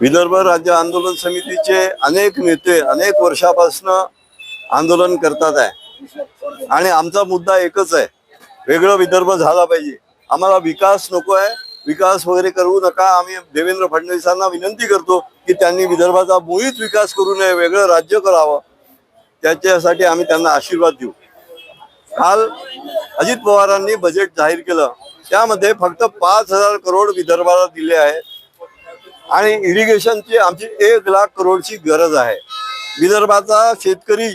विदर्भ राज्य आंदोलन समितीचे अनेक नेते अनेक वर्षापासून आंदोलन करतात आहे. आणि आमचा मुद्दा एकच आहे. वेगळं विदर्भ झाला पाहिजे. आम्हाला विकास नको आहे. विकास वगैरे करू नका. आम्ही देवेंद्र फडणवीसांना विनंती करतो की त्यांनी विदर्भाचा मुळीच विकास करू नये. वेगळं राज्य करावं. त्याच्यासाठी आम्ही त्यांना आशीर्वाद देऊ. काल अजित पवारांनी बजेट जाहीर केलं. त्यामध्ये फक्त पाच हजार करोड विदर्भाला दिले आहेत आणि इरिगेशनची आमची एक लाख करोडची गरज आहे. विदर्भाचा शेतकरी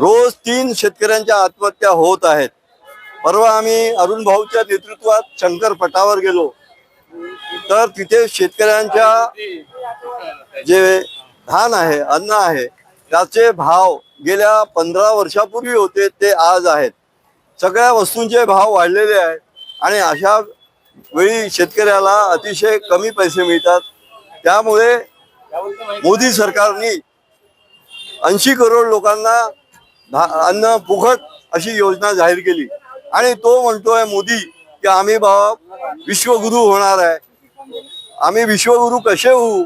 रोज तीन शेतकऱ्यांच्या आत्महत्या होत आहेत. परवा आम्ही अरुण भाऊच्या नेतृत्वात शंकर पटावर गेलो. तर तिथे शेतकऱ्यांच्या जे धान आहे अन्न आहे त्याचे भाव गेल्या पंधरा वर्षापूर्वी होते ते आज आहेत. सगळ्या वस्तूंचे भाव वाढलेले आहेत आणि अशा वेळी शेतकऱ्याला अतिशय कमी पैसे मिळतात. त्यामुळे मोदी सरकारने ऐंशी करोड लोकांना भा- अन्न फुकट अशी योजना जाहीर केली. आणि तो म्हणतोय मोदी की आम्ही बाबा विश्वगुरु होणार आहे. आम्ही विश्वगुरु कसे होऊ?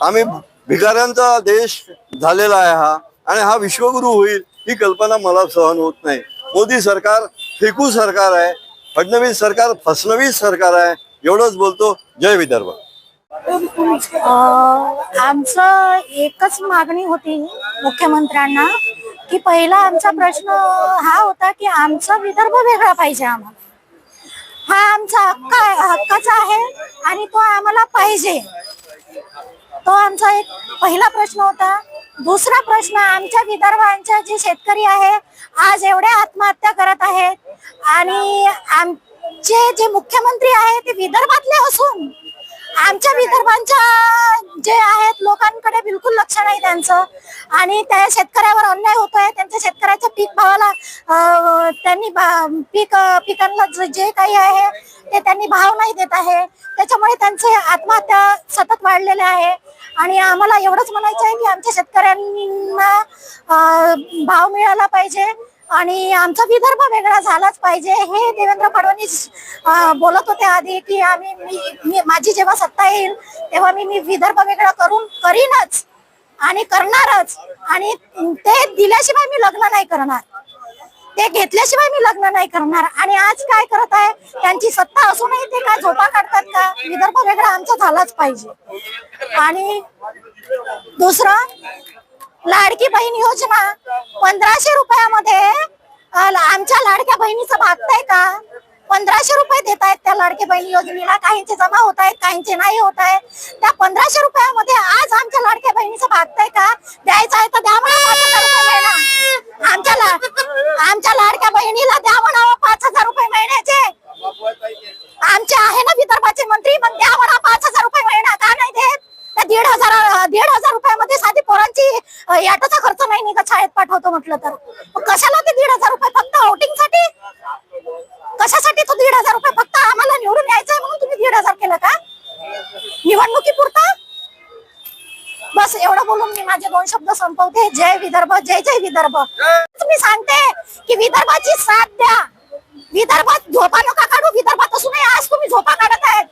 आम्ही भिकाऱ्यांचा देश झालेला आहे हा. आणि हा विश्वगुरु होईल ही कल्पना मला सहन होत नाही. मोदी सरकार फेकू सरकार आहे फडणवीस सरकार फसणवीस सरकार आहे एवढंच बोलतो. जय विदर्भ. आमचं एकच मागणी होती मुख्यमंत्र्यांना की पहिला आमचा प्रश्न हा होता की आमचा विदर्भ वेगळा पाहिजे आम्हाला. हा आमचा हक्क आहे- हक्काचा आहे आणि तो आम्हाला पाहिजे. तो आमचा एक पहिला प्रश्न होता. दुसरा प्रश्न आमच्या विदर्भांच्या जे शेतकरी आहे आज एवढ्या आत्महत्या करत आहेत. आणि आमचे जे मुख्यमंत्री आहे ते विदर्भातले असून आमच्या विदर्भांच्या जे आहेत लोकांकडे बिलकुल लक्ष नाही त्यांचं. आणि त्या शेतकऱ्यावर अन्याय होतोय त्यांच्या शेतकऱ्याच्या पीक भावाला त्यांनी बा- पीक पिकांना जे- जे काही आहे ते त्यांनी भाव नाही देत आहे. त्याच्यामुळे त्यांचे आत्महत्या सतत वाढलेल्या आहे. आणि आम्हाला एवढंच म्हणायचं आहे की आमच्या शेतकऱ्यांना भाव मिळाला पाहिजे. आणि आमचा विदर्भ वेगळा झालाच पाहिजे. हे देवेंद्र फडणवीस बोलत होते आधी की आम्ही मी- मी माझी जेव्हा सत्ता येईल तेव्हा मी मी विदर्भ वेगळा करून करीनच आणि करणारच. आणि ते दिल्याशिवाय मी लग्न नाही करणार. ते घेतल्याशिवाय मी लग्न नाही करणार. आणि आज काय करत आहे? त्यांची सत्ता असूनही ते काय झोपा काढतात का? विदर्भ वेगळा आमचा झालाच पाहिजे. आणि दुसरं लाडकी बहीण योजना. पंधराशे रुपयामध्ये आमच्या लाडक्या बहिणीचं भागताय का? पंधराशे रुपये देत आहेत त्या लाडके बहिणी योजनेला. काहींचे जमा होत आहेत काहींचे नाही होत आहे त्या पंधराशे रुपयामध्ये आज आमच्या लाडक्या बहिणीचं भागताय का? द्यायचं आहे तर द्या मला पाच हजार रुपये महिना आमच्या ला- आमच्या लाडक्या बहिणीला द्या म्हणावं पाच हजार रुपये महिन्याचे आमचे आहे ना विदर्भाचे मंत्री मग द्या म्हणा पाच हजार रुपये महिना का नाही देत त्या दीड हजार दीड हजार रुपयामध्ये साधी पोरांची याटाचा खर्च नाही निघत शाळेत पाठवतो म्हटलं तर? कशाला ते दीड हजार रुपये फक्त आउटिंगसाठी? कशासाठी तो दीड हजार रुपये फक्त आम्हाला निवडून यायचंय म्हणून तुम्ही दीड हजार केलं का? निवडणुकी पुरता बस एवढं बोलून मी माझे दोन शब्द संपवते. जय विदर्भ जय जय विदर्भ. तुम्ही सांगते की विदर्भाची साथ द्या. विदर्भात झोपा नका काढू. विदर्भात असूनही आज तुम्ही झोपा काढत आहेत.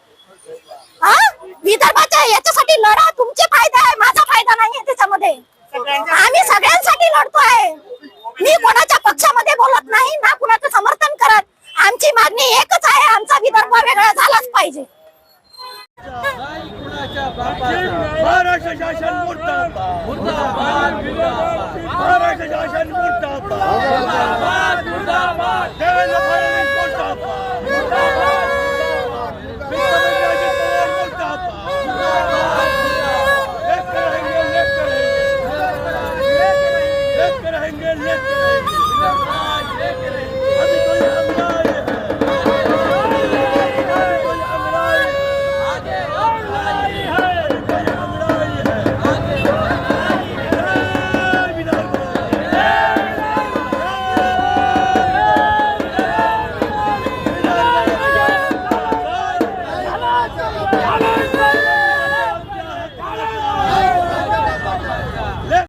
शासन महाराष्ट्र शासन देवेंद्र फडणवीस लेकर रहेंगे लेकर रहेंगे